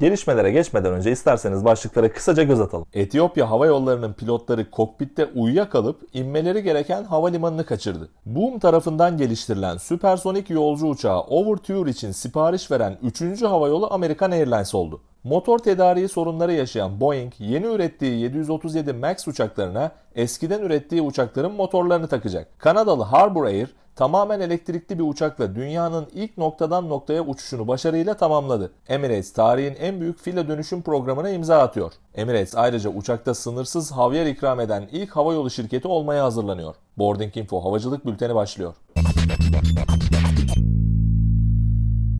Gelişmelere geçmeden önce isterseniz başlıklara kısaca göz atalım. Etiyopya Hava Yolları'nın pilotları kokpitte uyuyakalıp inmeleri gereken havalimanını kaçırdı. Boom tarafından geliştirilen süpersonik yolcu uçağı Overture için sipariş veren 3. havayolu American Airlines oldu. Motor tedariği sorunları yaşayan Boeing, yeni ürettiği 737 MAX uçaklarına eskiden ürettiği uçakların motorlarını takacak. Kanadalı Harbour Air, tamamen elektrikli bir uçakla dünyanın ilk noktadan noktaya uçuşunu başarıyla tamamladı. Emirates tarihin en büyük file dönüşüm programına imza atıyor. Emirates ayrıca uçakta sınırsız havyer ikram eden ilk havayolu şirketi olmaya hazırlanıyor. Boarding Info havacılık bülteni başlıyor.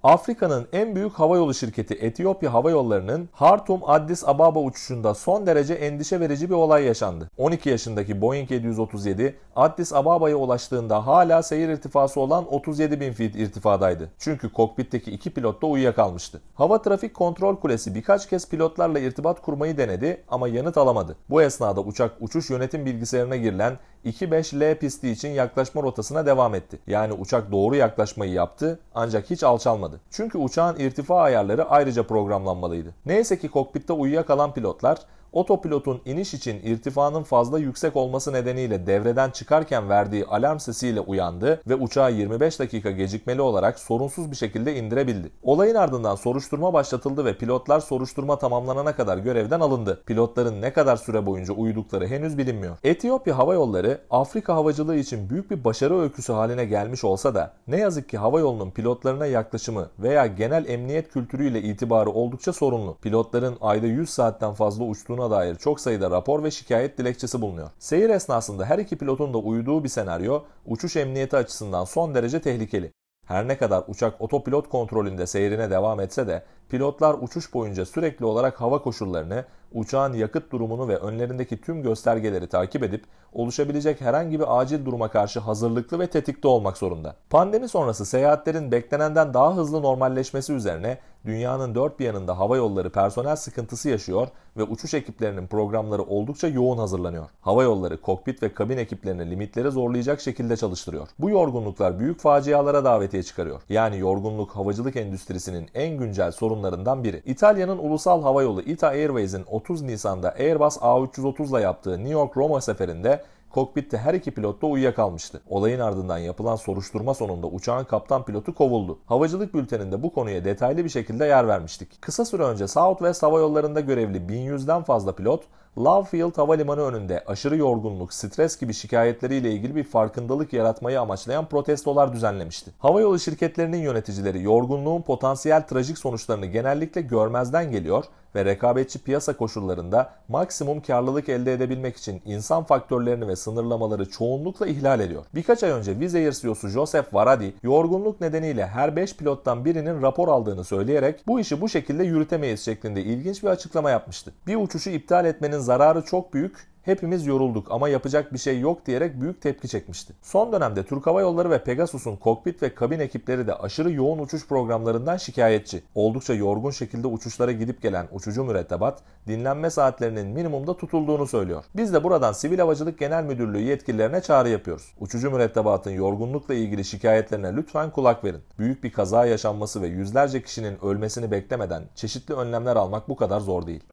Afrika'nın en büyük havayolu şirketi Etiyopya Hava Yolları'nın Hartum Addis Ababa uçuşunda son derece endişe verici bir olay yaşandı. 12 yaşındaki Boeing 737 Addis Ababa'ya ulaştığında hala seyir irtifası olan 37 bin feet irtifadaydı. Çünkü kokpitteki iki pilot da uyuyakalmıştı. Hava Trafik Kontrol Kulesi birkaç kez pilotlarla irtibat kurmayı denedi ama yanıt alamadı. Bu esnada uçak uçuş yönetim bilgisayarına girilen 2-5L pisti için yaklaşma rotasına devam etti. Yani uçak doğru yaklaşmayı yaptı ancak hiç alçalmadı. Çünkü uçağın irtifa ayarları ayrıca programlanmalıydı. Neyse ki kokpitte uyuyakalan pilotlar Otopilotun iniş için irtifanın fazla yüksek olması nedeniyle devreden çıkarken verdiği alarm sesiyle uyandı ve uçağı 25 dakika gecikmeli olarak sorunsuz bir şekilde indirebildi. Olayın ardından soruşturma başlatıldı ve pilotlar soruşturma tamamlanana kadar görevden alındı. Pilotların ne kadar süre boyunca uyudukları henüz bilinmiyor. Etiyopya Hava Yolları Afrika havacılığı için büyük bir başarı öyküsü haline gelmiş olsa da ne yazık ki hava yolunun pilotlarına yaklaşımı veya genel emniyet kültürüyle itibarı oldukça sorunlu. Pilotların ayda 100 saatten fazla uçtuğunu olduğuna dair çok sayıda rapor ve şikayet dilekçesi bulunuyor. Seyir esnasında her iki pilotun da uyuduğu bir senaryo uçuş emniyeti açısından son derece tehlikeli. Her ne kadar uçak otopilot kontrolünde seyrine devam etse de pilotlar uçuş boyunca sürekli olarak hava koşullarını, uçağın yakıt durumunu ve önlerindeki tüm göstergeleri takip edip oluşabilecek herhangi bir acil duruma karşı hazırlıklı ve tetikte olmak zorunda. Pandemi sonrası seyahatlerin beklenenden daha hızlı normalleşmesi üzerine dünyanın dört bir yanında hava yolları personel sıkıntısı yaşıyor ve uçuş ekiplerinin programları oldukça yoğun hazırlanıyor. Hava yolları kokpit ve kabin ekiplerini limitleri zorlayacak şekilde çalıştırıyor. Bu yorgunluklar büyük facialara davetiye çıkarıyor. Yani yorgunluk havacılık endüstrisinin en güncel sorunlarından biri. İtalya'nın ulusal hava yolu ITA Airways'in 30 Nisan'da Airbus A330 ile yaptığı New York-Roma seferinde kokpitte her iki pilot da uyuyakalmıştı. Olayın ardından yapılan soruşturma sonunda uçağın kaptan pilotu kovuldu. Havacılık bülteninde bu konuya detaylı bir şekilde yer vermiştik. Kısa süre önce Southwest Hava Yolları'nda görevli 1100'den fazla pilot Love Field Havalimanı önünde aşırı yorgunluk, stres gibi şikayetleriyle ilgili bir farkındalık yaratmayı amaçlayan protestolar düzenlemişti. Havayolu şirketlerinin yöneticileri yorgunluğun potansiyel trajik sonuçlarını genellikle görmezden geliyor ve rekabetçi piyasa koşullarında maksimum karlılık elde edebilmek için insan faktörlerini ve sınırlamaları çoğunlukla ihlal ediyor. Birkaç ay önce Wizz CEO'su Joseph Varadi yorgunluk nedeniyle her 5 pilottan birinin rapor aldığını söyleyerek bu işi bu şekilde yürütemeyiz şeklinde ilginç bir açıklama yapmıştı. Bir uçuşu iptal etmenin zararı çok büyük Hepimiz yorulduk ama yapacak bir şey yok diyerek büyük tepki çekmişti. Son dönemde Türk Hava Yolları ve Pegasus'un kokpit ve kabin ekipleri de aşırı yoğun uçuş programlarından şikayetçi. Oldukça yorgun şekilde uçuşlara gidip gelen uçucu mürettebat, dinlenme saatlerinin minimumda tutulduğunu söylüyor. Biz de buradan Sivil Havacılık Genel Müdürlüğü yetkililerine çağrı yapıyoruz. Uçucu mürettebatın yorgunlukla ilgili şikayetlerine lütfen kulak verin. Büyük bir kaza yaşanması ve yüzlerce kişinin ölmesini beklemeden çeşitli önlemler almak bu kadar zor değil.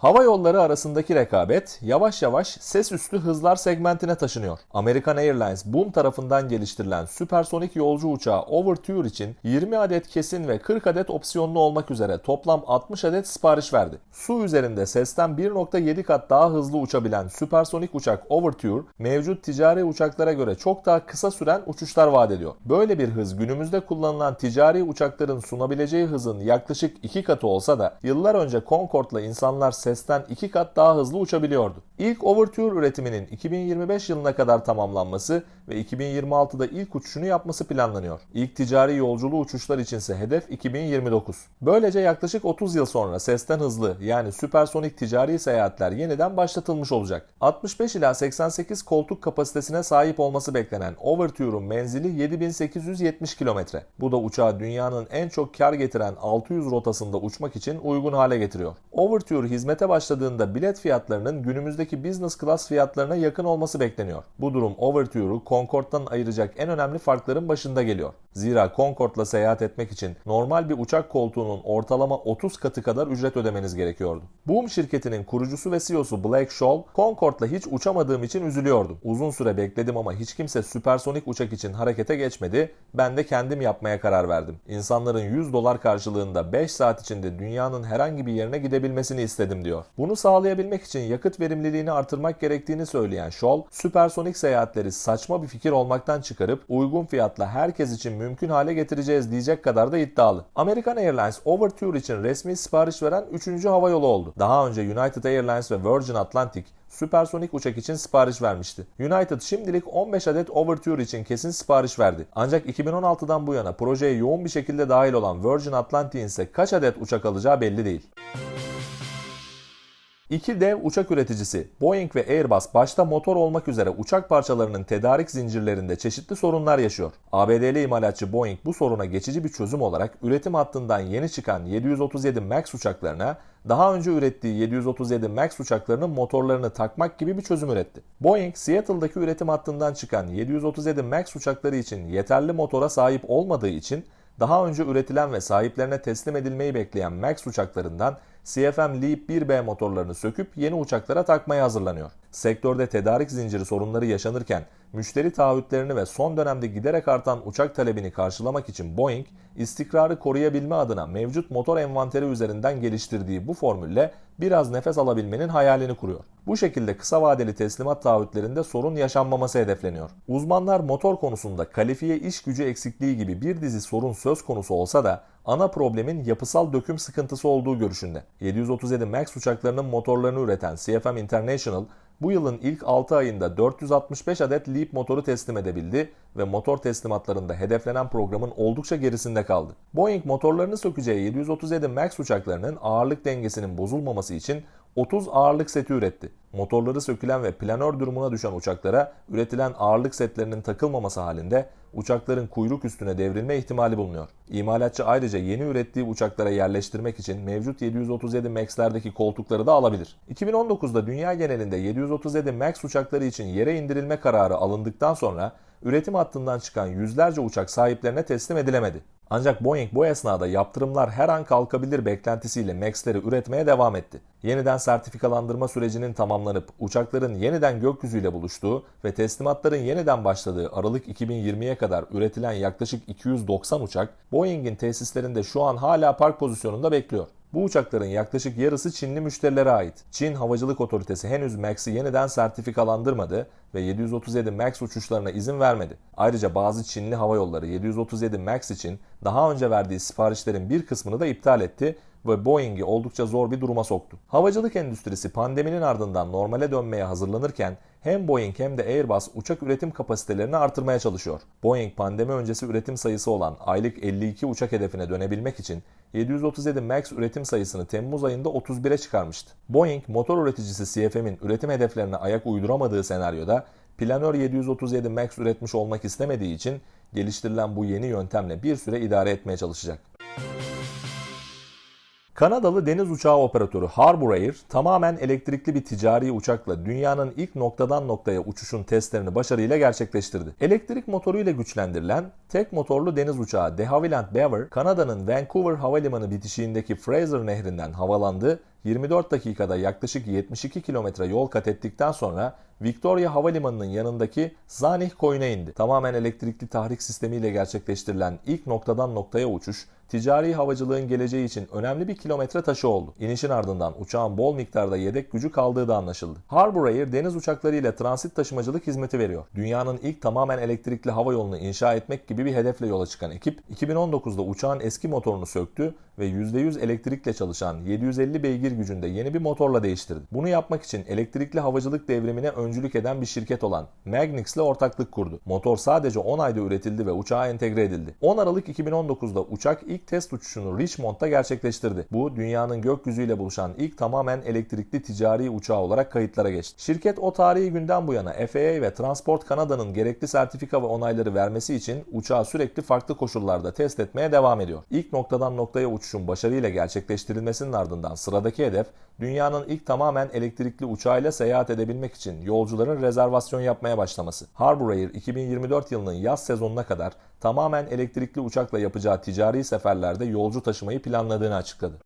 Hava yolları arasındaki rekabet yavaş yavaş ses üstü hızlar segmentine taşınıyor. American Airlines Boom tarafından geliştirilen süpersonik yolcu uçağı Overture için 20 adet kesin ve 40 adet opsiyonlu olmak üzere toplam 60 adet sipariş verdi. Su üzerinde sesten 1.7 kat daha hızlı uçabilen süpersonik uçak Overture, mevcut ticari uçaklara göre çok daha kısa süren uçuşlar vaat ediyor. Böyle bir hız günümüzde kullanılan ticari uçakların sunabileceği hızın yaklaşık 2 katı olsa da yıllar önce Concorde'la insanlar sesten iki kat daha hızlı uçabiliyordu. İlk Overture üretiminin 2025 yılına kadar tamamlanması ve 2026'da ilk uçuşunu yapması planlanıyor. İlk ticari yolculuğu uçuşlar içinse hedef 2029. Böylece yaklaşık 30 yıl sonra sesten hızlı yani süpersonik ticari seyahatler yeniden başlatılmış olacak. 65 ila 88 koltuk kapasitesine sahip olması beklenen Overture'un menzili 7870 kilometre. Bu da uçağı dünyanın en çok kar getiren 600 rotasında uçmak için uygun hale getiriyor. Overture hizmet hizmete başladığında bilet fiyatlarının günümüzdeki business class fiyatlarına yakın olması bekleniyor. Bu durum Overture'u Concorde'dan ayıracak en önemli farkların başında geliyor. Zira Concorde'la seyahat etmek için normal bir uçak koltuğunun ortalama 30 katı kadar ücret ödemeniz gerekiyordu. Boom şirketinin kurucusu ve CEO'su Blake Scholl, Concorde'la hiç uçamadığım için üzülüyordum. Uzun süre bekledim ama hiç kimse süpersonik uçak için harekete geçmedi. Ben de kendim yapmaya karar verdim. İnsanların 100 dolar karşılığında 5 saat içinde dünyanın herhangi bir yerine gidebilmesini istedim diyor. Bunu sağlayabilmek için yakıt verimliliğini artırmak gerektiğini söyleyen Scholl, süpersonik seyahatleri saçma bir fikir olmaktan çıkarıp uygun fiyatla herkes için mümkün hale getireceğiz diyecek kadar da iddialı. American Airlines Overture için resmi sipariş veren 3. havayolu oldu. Daha önce United Airlines ve Virgin Atlantic süpersonik uçak için sipariş vermişti. United şimdilik 15 adet Overture için kesin sipariş verdi. Ancak 2016'dan bu yana projeye yoğun bir şekilde dahil olan Virgin Atlantic'in ise kaç adet uçak alacağı belli değil. İki dev uçak üreticisi Boeing ve Airbus başta motor olmak üzere uçak parçalarının tedarik zincirlerinde çeşitli sorunlar yaşıyor. ABD'li imalatçı Boeing bu soruna geçici bir çözüm olarak üretim hattından yeni çıkan 737 MAX uçaklarına daha önce ürettiği 737 MAX uçaklarının motorlarını takmak gibi bir çözüm üretti. Boeing, Seattle'daki üretim hattından çıkan 737 MAX uçakları için yeterli motora sahip olmadığı için daha önce üretilen ve sahiplerine teslim edilmeyi bekleyen MAX uçaklarından CFM LEAP 1B motorlarını söküp yeni uçaklara takmaya hazırlanıyor. Sektörde tedarik zinciri sorunları yaşanırken müşteri taahhütlerini ve son dönemde giderek artan uçak talebini karşılamak için Boeing, istikrarı koruyabilme adına mevcut motor envanteri üzerinden geliştirdiği bu formülle biraz nefes alabilmenin hayalini kuruyor. Bu şekilde kısa vadeli teslimat taahhütlerinde sorun yaşanmaması hedefleniyor. Uzmanlar motor konusunda kalifiye iş gücü eksikliği gibi bir dizi sorun söz konusu olsa da ana problemin yapısal döküm sıkıntısı olduğu görüşünde. 737 MAX uçaklarının motorlarını üreten CFM International bu yılın ilk 6 ayında 465 adet LEAP motoru teslim edebildi ve motor teslimatlarında hedeflenen programın oldukça gerisinde kaldı. Boeing motorlarını sökeceği 737 MAX uçaklarının ağırlık dengesinin bozulmaması için 30 ağırlık seti üretti. Motorları sökülen ve planör durumuna düşen uçaklara üretilen ağırlık setlerinin takılmaması halinde uçakların kuyruk üstüne devrilme ihtimali bulunuyor. İmalatçı ayrıca yeni ürettiği uçaklara yerleştirmek için mevcut 737 MAX'lerdeki koltukları da alabilir. 2019'da dünya genelinde 737 MAX uçakları için yere indirilme kararı alındıktan sonra üretim hattından çıkan yüzlerce uçak sahiplerine teslim edilemedi. Ancak Boeing bu esnada yaptırımlar her an kalkabilir beklentisiyle MAX'leri üretmeye devam etti. Yeniden sertifikalandırma sürecinin tamamlanıp uçakların yeniden gökyüzüyle buluştuğu ve teslimatların yeniden başladığı Aralık 2020'ye kadar üretilen yaklaşık 290 uçak Boeing'in tesislerinde şu an hala park pozisyonunda bekliyor. Bu uçakların yaklaşık yarısı Çinli müşterilere ait. Çin Havacılık Otoritesi henüz MAX'i yeniden sertifikalandırmadı ve 737 MAX uçuşlarına izin vermedi. Ayrıca bazı Çinli hava yolları 737 MAX için daha önce verdiği siparişlerin bir kısmını da iptal etti ve Boeing'i oldukça zor bir duruma soktu. Havacılık endüstrisi pandeminin ardından normale dönmeye hazırlanırken hem Boeing hem de Airbus uçak üretim kapasitelerini artırmaya çalışıyor. Boeing pandemi öncesi üretim sayısı olan aylık 52 uçak hedefine dönebilmek için 737 MAX üretim sayısını Temmuz ayında 31'e çıkarmıştı. Boeing, motor üreticisi CFM'in üretim hedeflerine ayak uyduramadığı senaryoda planör 737 MAX üretmiş olmak istemediği için geliştirilen bu yeni yöntemle bir süre idare etmeye çalışacak. Kanadalı deniz uçağı operatörü Harbour Air tamamen elektrikli bir ticari uçakla dünyanın ilk noktadan noktaya uçuşun testlerini başarıyla gerçekleştirdi. Elektrik motoruyla güçlendirilen tek motorlu deniz uçağı de Havilland Beaver, Kanada'nın Vancouver Havalimanı bitişiğindeki Fraser Nehri'nden havalandı 24 dakikada yaklaşık 72 kilometre yol kat ettikten sonra Victoria Havalimanı'nın yanındaki Zanih koyuna indi. Tamamen elektrikli tahrik sistemiyle gerçekleştirilen ilk noktadan noktaya uçuş, ticari havacılığın geleceği için önemli bir kilometre taşı oldu. İnişin ardından uçağın bol miktarda yedek gücü kaldığı da anlaşıldı. Harbour Air deniz uçakları ile transit taşımacılık hizmeti veriyor. Dünyanın ilk tamamen elektrikli hava yolunu inşa etmek gibi bir hedefle yola çıkan ekip, 2019'da uçağın eski motorunu söktü ve %100 elektrikle çalışan 750 beygir gücünde yeni bir motorla değiştirdi. Bunu yapmak için elektrikli havacılık devrimine öncülük eden bir şirket olan Magnix ile ortaklık kurdu. Motor sadece 10 ayda üretildi ve uçağa entegre edildi. 10 Aralık 2019'da uçak ilk test uçuşunu Richmond'da gerçekleştirdi. Bu dünyanın gökyüzüyle buluşan ilk tamamen elektrikli ticari uçağı olarak kayıtlara geçti. Şirket o tarihi günden bu yana FAA ve Transport Canada'nın gerekli sertifika ve onayları vermesi için uçağı sürekli farklı koşullarda test etmeye devam ediyor. İlk noktadan noktaya uçuşun başarıyla gerçekleştirilmesinin ardından sıradaki hedef dünyanın ilk tamamen elektrikli uçağıyla seyahat edebilmek için yolcuların rezervasyon yapmaya başlaması. Harbour Air 2024 yılının yaz sezonuna kadar tamamen elektrikli uçakla yapacağı ticari seferlerde yolcu taşımayı planladığını açıkladı.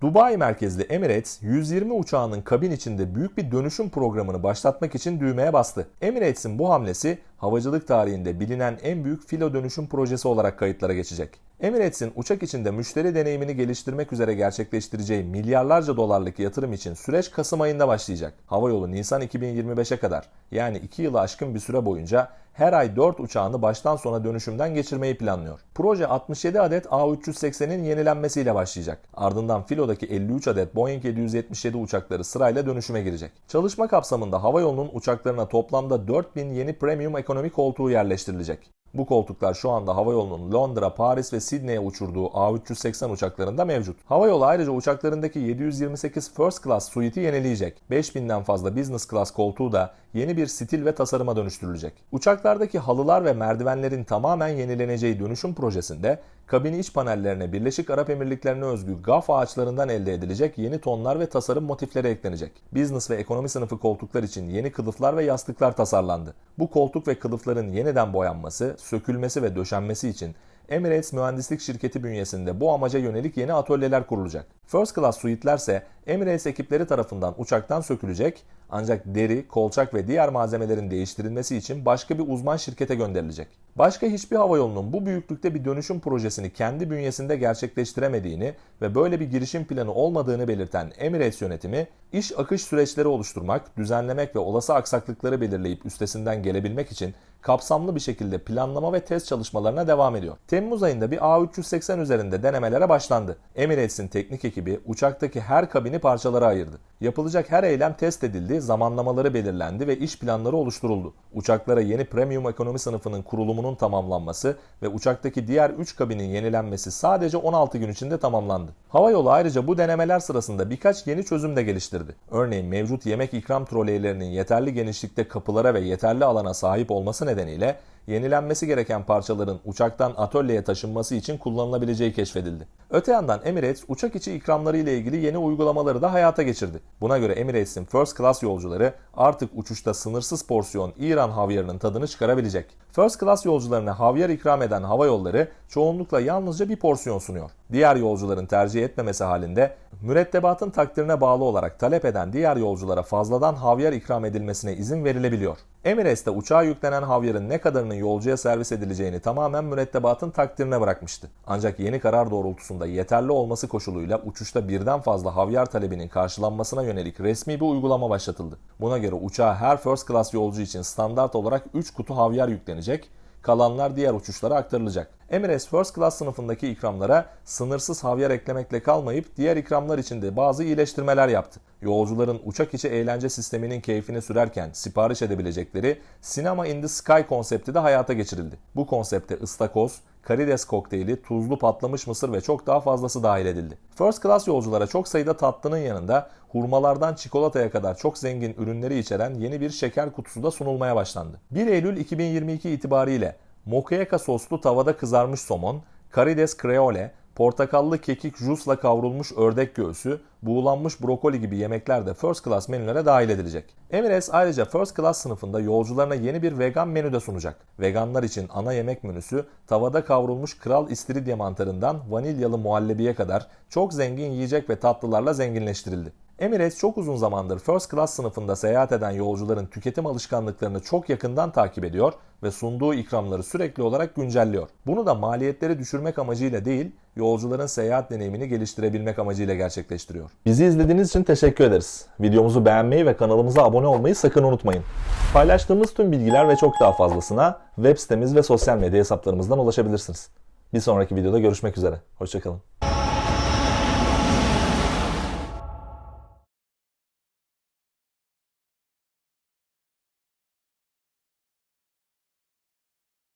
Dubai merkezli Emirates 120 uçağının kabin içinde büyük bir dönüşüm programını başlatmak için düğmeye bastı. Emirates'in bu hamlesi havacılık tarihinde bilinen en büyük filo dönüşüm projesi olarak kayıtlara geçecek. Emirates'in uçak içinde müşteri deneyimini geliştirmek üzere gerçekleştireceği milyarlarca dolarlık yatırım için süreç Kasım ayında başlayacak. Havayolu Nisan 2025'e kadar yani 2 yılı aşkın bir süre boyunca her ay 4 uçağını baştan sona dönüşümden geçirmeyi planlıyor. Proje 67 adet A380'in yenilenmesiyle başlayacak. Ardından filodaki 53 adet Boeing 777 uçakları sırayla dönüşüme girecek. Çalışma kapsamında havayolunun uçaklarına toplamda 4000 yeni premium ekonomi koltuğu yerleştirilecek. Bu koltuklar şu anda havayolunun Londra, Paris ve Sydney'e uçurduğu A380 uçaklarında mevcut. Havayolu ayrıca uçaklarındaki 728 First Class suite'i yenileyecek. 5000'den fazla Business Class koltuğu da yeni bir stil ve tasarıma dönüştürülecek. Uçaklardaki halılar ve merdivenlerin tamamen yenileneceği dönüşüm projesinde kabin iç panellerine Birleşik Arap Emirlikleri'ne özgü gaf ağaçlarından elde edilecek yeni tonlar ve tasarım motifleri eklenecek. Business ve ekonomi sınıfı koltuklar için yeni kılıflar ve yastıklar tasarlandı. Bu koltuk ve kılıfların yeniden boyanması, sökülmesi ve döşenmesi için Emirates Mühendislik Şirketi bünyesinde bu amaca yönelik yeni atölyeler kurulacak. First Class suite'ler ise Emirates ekipleri tarafından uçaktan sökülecek ancak deri, kolçak ve diğer malzemelerin değiştirilmesi için başka bir uzman şirkete gönderilecek. Başka hiçbir havayolunun bu büyüklükte bir dönüşüm projesini kendi bünyesinde gerçekleştiremediğini ve böyle bir girişim planı olmadığını belirten Emirates yönetimi, iş akış süreçleri oluşturmak, düzenlemek ve olası aksaklıkları belirleyip üstesinden gelebilmek için kapsamlı bir şekilde planlama ve test çalışmalarına devam ediyor. Temmuz ayında bir A380 üzerinde denemelere başlandı. Emirates'in teknik ekibi uçaktaki her kabini parçalara ayırdı. Yapılacak her eylem test edildi, zamanlamaları belirlendi ve iş planları oluşturuldu. Uçaklara yeni premium ekonomi sınıfının kurulumunun tamamlanması ve uçaktaki diğer 3 kabinin yenilenmesi sadece 16 gün içinde tamamlandı. Havayolu ayrıca bu denemeler sırasında birkaç yeni çözüm de geliştirdi. Örneğin mevcut yemek ikram troleylerinin yeterli genişlikte kapılara ve yeterli alana sahip olması nedeniyle nedeniyle yenilenmesi gereken parçaların uçaktan atölyeye taşınması için kullanılabileceği keşfedildi. Öte yandan Emirates uçak içi ikramları ile ilgili yeni uygulamaları da hayata geçirdi. Buna göre Emirates'in First Class yolcuları artık uçuşta sınırsız porsiyon İran havyarının tadını çıkarabilecek. First Class yolcularına havyar ikram eden hava yolları çoğunlukla yalnızca bir porsiyon sunuyor. Diğer yolcuların tercih etmemesi halinde mürettebatın takdirine bağlı olarak talep eden diğer yolculara fazladan havyar ikram edilmesine izin verilebiliyor. Emirates'te uçağa yüklenen havyarın ne kadarının yolcuya servis edileceğini tamamen mürettebatın takdirine bırakmıştı. Ancak yeni karar doğrultusunda yeterli olması koşuluyla uçuşta birden fazla havyar talebinin karşılanmasına yönelik resmi bir uygulama başlatıldı. Buna göre uçağa her first class yolcu için standart olarak 3 kutu havyar yüklenecek kalanlar diğer uçuşlara aktarılacak. Emirates First Class sınıfındaki ikramlara sınırsız havyar eklemekle kalmayıp diğer ikramlar için de bazı iyileştirmeler yaptı. Yolcuların uçak içi eğlence sisteminin keyfini sürerken sipariş edebilecekleri Cinema in the Sky konsepti de hayata geçirildi. Bu konsepte ıstakoz, karides kokteyli, tuzlu patlamış mısır ve çok daha fazlası dahil edildi. First Class yolculara çok sayıda tatlının yanında hurmalardan çikolataya kadar çok zengin ürünleri içeren yeni bir şeker kutusu da sunulmaya başlandı. 1 Eylül 2022 itibariyle mokkeyaka soslu tavada kızarmış somon, karides creole, portakallı kekik jusla kavrulmuş ördek göğsü, buğulanmış brokoli gibi yemekler de First Class menülere dahil edilecek. Emirates ayrıca First Class sınıfında yolcularına yeni bir vegan menü de sunacak. Veganlar için ana yemek menüsü tavada kavrulmuş kral istiridye mantarından vanilyalı muhallebiye kadar çok zengin yiyecek ve tatlılarla zenginleştirildi. Emirates çok uzun zamandır First Class sınıfında seyahat eden yolcuların tüketim alışkanlıklarını çok yakından takip ediyor ve sunduğu ikramları sürekli olarak güncelliyor. Bunu da maliyetleri düşürmek amacıyla değil, yolcuların seyahat deneyimini geliştirebilmek amacıyla gerçekleştiriyor. Bizi izlediğiniz için teşekkür ederiz. Videomuzu beğenmeyi ve kanalımıza abone olmayı sakın unutmayın. Paylaştığımız tüm bilgiler ve çok daha fazlasına web sitemiz ve sosyal medya hesaplarımızdan ulaşabilirsiniz. Bir sonraki videoda görüşmek üzere. Hoşçakalın.